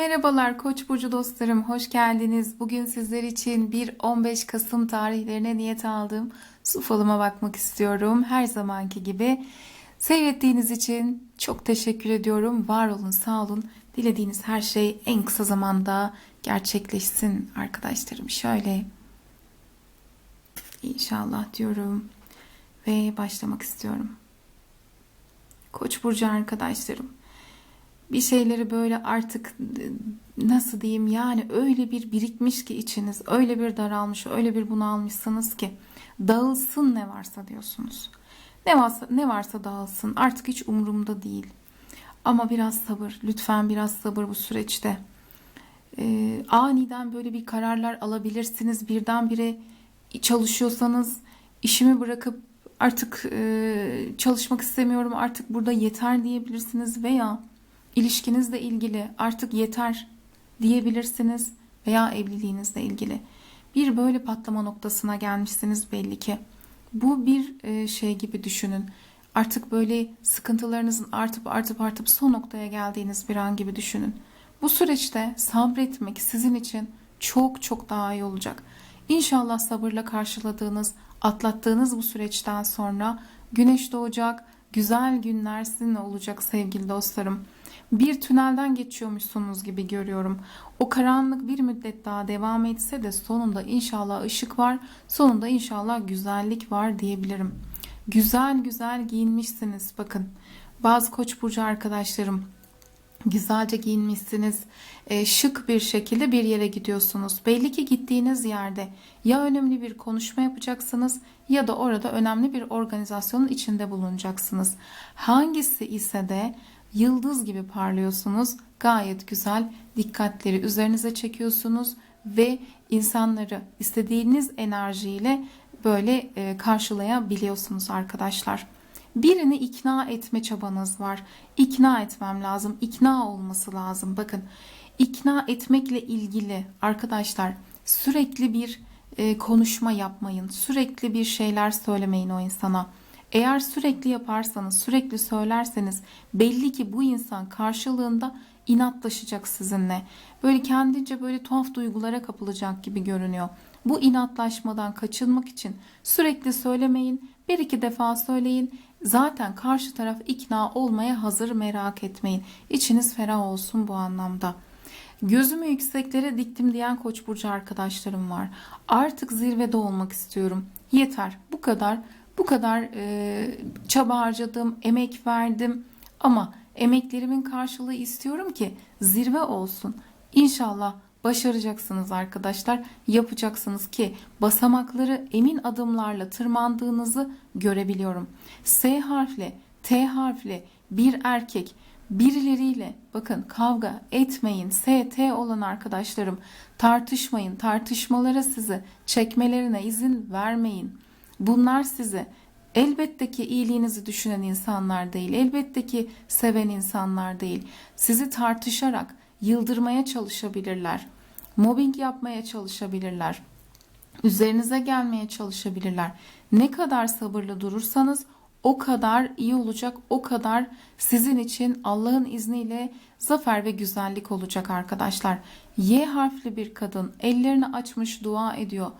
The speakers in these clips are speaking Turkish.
Merhabalar Koç burcu dostlarım, hoş geldiniz. Bugün sizler için bir 15 Kasım tarihlerine niyet aldığım su falıma bakmak istiyorum. Her zamanki gibi seyrettiğiniz için çok teşekkür ediyorum. Var olun, sağ olun. Dilediğiniz her şey en kısa zamanda gerçekleşsin arkadaşlarım. Şöyle inşallah diyorum ve başlamak istiyorum. Koç burcu arkadaşlarım bir şeyleri böyle artık nasıl diyeyim yani öyle bir birikmiş ki içiniz öyle bir daralmış öyle bir bunalmışsınız ki dağılsın ne varsa diyorsunuz. Ne varsa, ne varsa dağılsın artık hiç umurumda değil. Ama biraz sabır lütfen biraz sabır bu süreçte. Ee, aniden böyle bir kararlar alabilirsiniz birdenbire çalışıyorsanız işimi bırakıp artık e, çalışmak istemiyorum artık burada yeter diyebilirsiniz veya ilişkinizle ilgili artık yeter diyebilirsiniz veya evliliğinizle ilgili bir böyle patlama noktasına gelmişsiniz belli ki. Bu bir e, şey gibi düşünün. Artık böyle sıkıntılarınızın artıp artıp artıp son noktaya geldiğiniz bir an gibi düşünün. Bu süreçte sabretmek sizin için çok çok daha iyi olacak. İnşallah sabırla karşıladığınız, atlattığınız bu süreçten sonra güneş doğacak, güzel günler sizinle olacak sevgili dostlarım bir tünelden geçiyormuşsunuz gibi görüyorum. O karanlık bir müddet daha devam etse de sonunda inşallah ışık var, sonunda inşallah güzellik var diyebilirim. Güzel güzel giyinmişsiniz bakın. Bazı koç burcu arkadaşlarım güzelce giyinmişsiniz, e, şık bir şekilde bir yere gidiyorsunuz. Belli ki gittiğiniz yerde ya önemli bir konuşma yapacaksınız ya da orada önemli bir organizasyonun içinde bulunacaksınız. Hangisi ise de yıldız gibi parlıyorsunuz. Gayet güzel dikkatleri üzerinize çekiyorsunuz ve insanları istediğiniz enerjiyle böyle e, karşılayabiliyorsunuz arkadaşlar. Birini ikna etme çabanız var. İkna etmem lazım. İkna olması lazım. Bakın ikna etmekle ilgili arkadaşlar sürekli bir e, konuşma yapmayın. Sürekli bir şeyler söylemeyin o insana. Eğer sürekli yaparsanız, sürekli söylerseniz belli ki bu insan karşılığında inatlaşacak sizinle. Böyle kendince böyle tuhaf duygulara kapılacak gibi görünüyor. Bu inatlaşmadan kaçınmak için sürekli söylemeyin. Bir iki defa söyleyin. Zaten karşı taraf ikna olmaya hazır merak etmeyin. İçiniz ferah olsun bu anlamda. Gözümü yükseklere diktim diyen Koç burcu arkadaşlarım var. Artık zirvede olmak istiyorum. Yeter. Bu kadar bu kadar e, çaba harcadım, emek verdim ama emeklerimin karşılığı istiyorum ki zirve olsun. İnşallah başaracaksınız arkadaşlar. Yapacaksınız ki basamakları emin adımlarla tırmandığınızı görebiliyorum. S harfli, T harfli bir erkek birileriyle bakın kavga etmeyin. S, T olan arkadaşlarım tartışmayın. Tartışmalara sizi çekmelerine izin vermeyin. Bunlar sizi elbette ki iyiliğinizi düşünen insanlar değil, elbette ki seven insanlar değil. Sizi tartışarak yıldırmaya çalışabilirler. Mobbing yapmaya çalışabilirler. Üzerinize gelmeye çalışabilirler. Ne kadar sabırlı durursanız o kadar iyi olacak, o kadar sizin için Allah'ın izniyle zafer ve güzellik olacak arkadaşlar. Y harfli bir kadın ellerini açmış dua ediyor.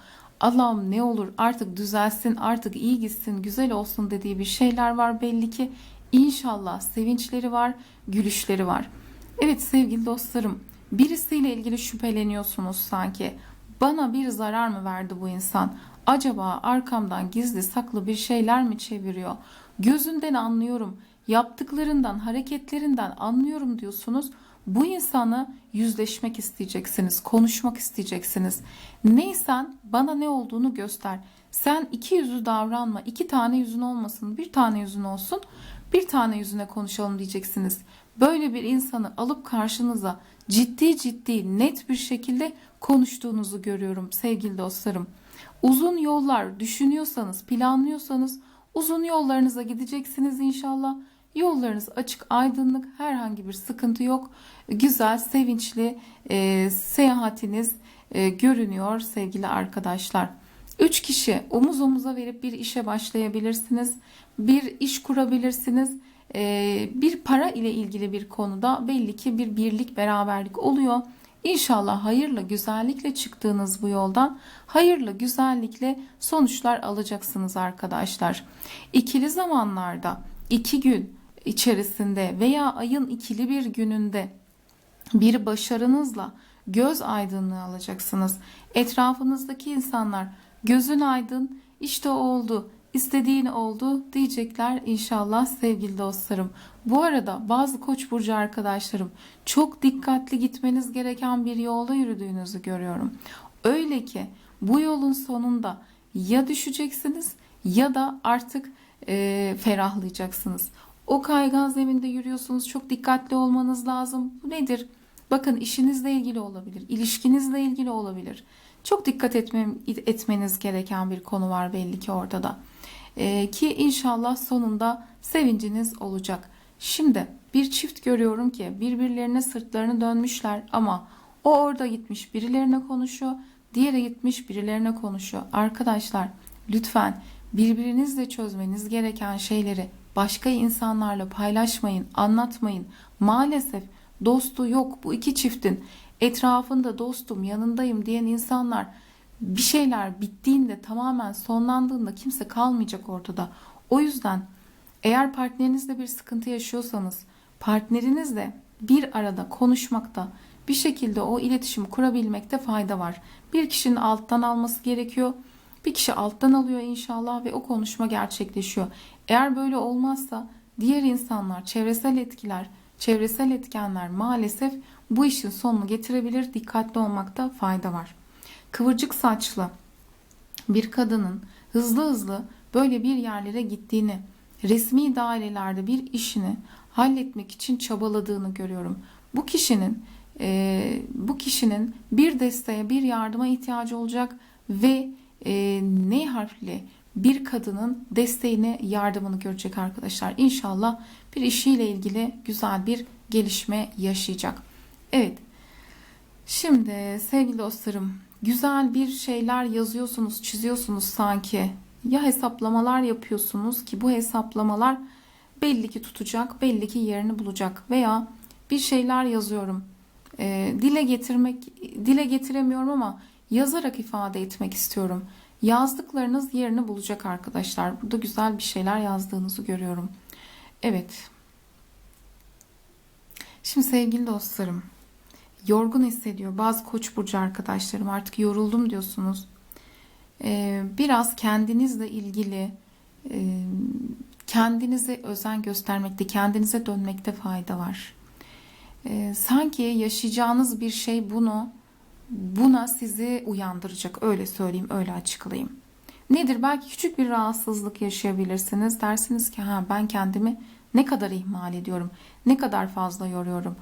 Allah'ım ne olur artık düzelsin, artık iyi gitsin, güzel olsun dediği bir şeyler var belli ki. İnşallah sevinçleri var, gülüşleri var. Evet sevgili dostlarım, birisiyle ilgili şüpheleniyorsunuz sanki. Bana bir zarar mı verdi bu insan? Acaba arkamdan gizli saklı bir şeyler mi çeviriyor? Gözünden anlıyorum, yaptıklarından, hareketlerinden anlıyorum diyorsunuz. Bu insanı yüzleşmek isteyeceksiniz, konuşmak isteyeceksiniz. Neysen bana ne olduğunu göster. Sen iki yüzlü davranma. iki tane yüzün olmasın, bir tane yüzün olsun. Bir tane yüzüne konuşalım diyeceksiniz. Böyle bir insanı alıp karşınıza ciddi ciddi net bir şekilde konuştuğunuzu görüyorum sevgili dostlarım. Uzun yollar düşünüyorsanız, planlıyorsanız uzun yollarınıza gideceksiniz inşallah. Yollarınız açık, aydınlık, herhangi bir sıkıntı yok. Güzel, sevinçli e, seyahatiniz e, görünüyor sevgili arkadaşlar. Üç kişi omuz omuza verip bir işe başlayabilirsiniz. Bir iş kurabilirsiniz. e, bir para ile ilgili bir konuda belli ki bir birlik beraberlik oluyor. İnşallah hayırla güzellikle çıktığınız bu yoldan hayırla güzellikle sonuçlar alacaksınız arkadaşlar. İkili zamanlarda iki gün içerisinde veya ayın ikili bir gününde bir başarınızla göz aydınlığı alacaksınız. Etrafınızdaki insanlar gözün aydın işte oldu istediğin oldu diyecekler inşallah sevgili dostlarım. Bu arada bazı koç burcu arkadaşlarım çok dikkatli gitmeniz gereken bir yolda yürüdüğünüzü görüyorum. Öyle ki bu yolun sonunda ya düşeceksiniz ya da artık e, ferahlayacaksınız. O kaygan zeminde yürüyorsunuz. Çok dikkatli olmanız lazım. Bu nedir? Bakın işinizle ilgili olabilir, ilişkinizle ilgili olabilir. Çok dikkat etmem, etmeniz gereken bir konu var belli ki ortada. Ee, ki inşallah sonunda sevinciniz olacak. Şimdi bir çift görüyorum ki birbirlerine sırtlarını dönmüşler ama o orada gitmiş birilerine konuşuyor, diğeri gitmiş birilerine konuşuyor. Arkadaşlar lütfen birbirinizle çözmeniz gereken şeyleri başka insanlarla paylaşmayın, anlatmayın. Maalesef dostu yok bu iki çiftin. Etrafında dostum, yanındayım diyen insanlar bir şeyler bittiğinde tamamen sonlandığında kimse kalmayacak ortada. O yüzden eğer partnerinizle bir sıkıntı yaşıyorsanız partnerinizle bir arada konuşmakta bir şekilde o iletişimi kurabilmekte fayda var. Bir kişinin alttan alması gerekiyor. Bir kişi alttan alıyor inşallah ve o konuşma gerçekleşiyor. Eğer böyle olmazsa diğer insanlar, çevresel etkiler, çevresel etkenler maalesef bu işin sonunu getirebilir. Dikkatli olmakta fayda var. Kıvırcık saçlı bir kadının hızlı hızlı böyle bir yerlere gittiğini, resmi dairelerde bir işini halletmek için çabaladığını görüyorum. Bu kişinin e, bu kişinin bir desteğe, bir yardıma ihtiyacı olacak ve e, ne harfli bir kadının desteğini, yardımını görecek arkadaşlar. İnşallah bir işiyle ilgili güzel bir gelişme yaşayacak. Evet. Şimdi sevgili dostlarım, güzel bir şeyler yazıyorsunuz, çiziyorsunuz sanki. Ya hesaplamalar yapıyorsunuz ki bu hesaplamalar belli ki tutacak, belli ki yerini bulacak veya bir şeyler yazıyorum. E, dile getirmek, dile getiremiyorum ama yazarak ifade etmek istiyorum. Yazdıklarınız yerini bulacak arkadaşlar. Burada güzel bir şeyler yazdığınızı görüyorum. Evet. Şimdi sevgili dostlarım, yorgun hissediyor. Bazı koç burcu arkadaşlarım artık yoruldum diyorsunuz. Ee, biraz kendinizle ilgili e, kendinize özen göstermekte, kendinize dönmekte fayda var. Ee, sanki yaşayacağınız bir şey bunu buna sizi uyandıracak. Öyle söyleyeyim, öyle açıklayayım. Nedir? Belki küçük bir rahatsızlık yaşayabilirsiniz. Dersiniz ki ha ben kendimi ne kadar ihmal ediyorum, ne kadar fazla yoruyorum.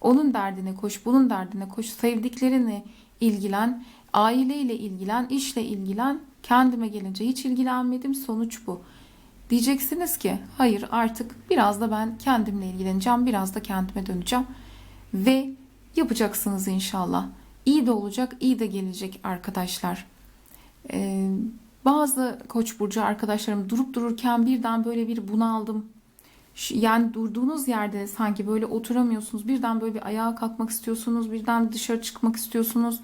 Onun derdine koş, bunun derdine koş, sevdiklerini ilgilen, aileyle ilgilen, işle ilgilen. Kendime gelince hiç ilgilenmedim. Sonuç bu. Diyeceksiniz ki hayır artık biraz da ben kendimle ilgileneceğim, biraz da kendime döneceğim ve yapacaksınız inşallah. İyi de olacak, iyi de gelecek arkadaşlar. Ee, bazı koç burcu arkadaşlarım durup dururken birden böyle bir bunaldım. Yani durduğunuz yerde sanki böyle oturamıyorsunuz. Birden böyle bir ayağa kalkmak istiyorsunuz. Birden dışarı çıkmak istiyorsunuz.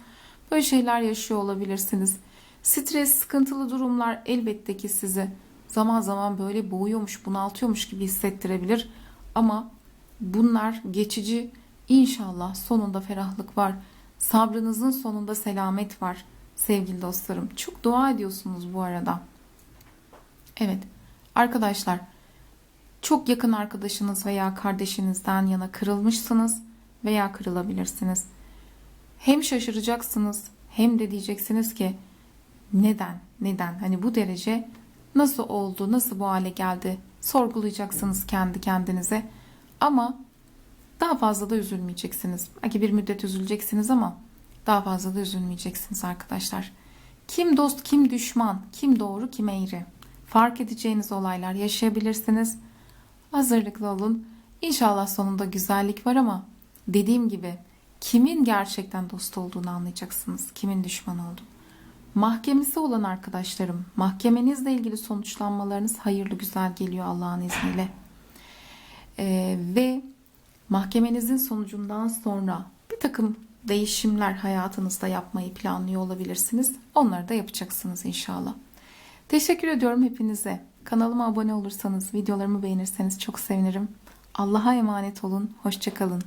Böyle şeyler yaşıyor olabilirsiniz. Stres, sıkıntılı durumlar elbette ki sizi zaman zaman böyle boğuyormuş, bunaltıyormuş gibi hissettirebilir. Ama bunlar geçici. İnşallah sonunda ferahlık var. Sabrınızın sonunda selamet var sevgili dostlarım. Çok dua ediyorsunuz bu arada. Evet arkadaşlar çok yakın arkadaşınız veya kardeşinizden yana kırılmışsınız veya kırılabilirsiniz. Hem şaşıracaksınız hem de diyeceksiniz ki neden neden hani bu derece nasıl oldu nasıl bu hale geldi sorgulayacaksınız kendi kendinize ama daha fazla da üzülmeyeceksiniz. Belki bir müddet üzüleceksiniz ama daha fazla da üzülmeyeceksiniz arkadaşlar. Kim dost, kim düşman, kim doğru, kim eğri. Fark edeceğiniz olaylar yaşayabilirsiniz. Hazırlıklı olun. İnşallah sonunda güzellik var ama dediğim gibi kimin gerçekten dost olduğunu anlayacaksınız. Kimin düşman olduğunu. Mahkemesi olan arkadaşlarım, mahkemenizle ilgili sonuçlanmalarınız hayırlı güzel geliyor Allah'ın izniyle. Ee, ve mahkemenizin sonucundan sonra bir takım değişimler hayatınızda yapmayı planlıyor olabilirsiniz. Onları da yapacaksınız inşallah. Teşekkür ediyorum hepinize. Kanalıma abone olursanız, videolarımı beğenirseniz çok sevinirim. Allah'a emanet olun. Hoşçakalın.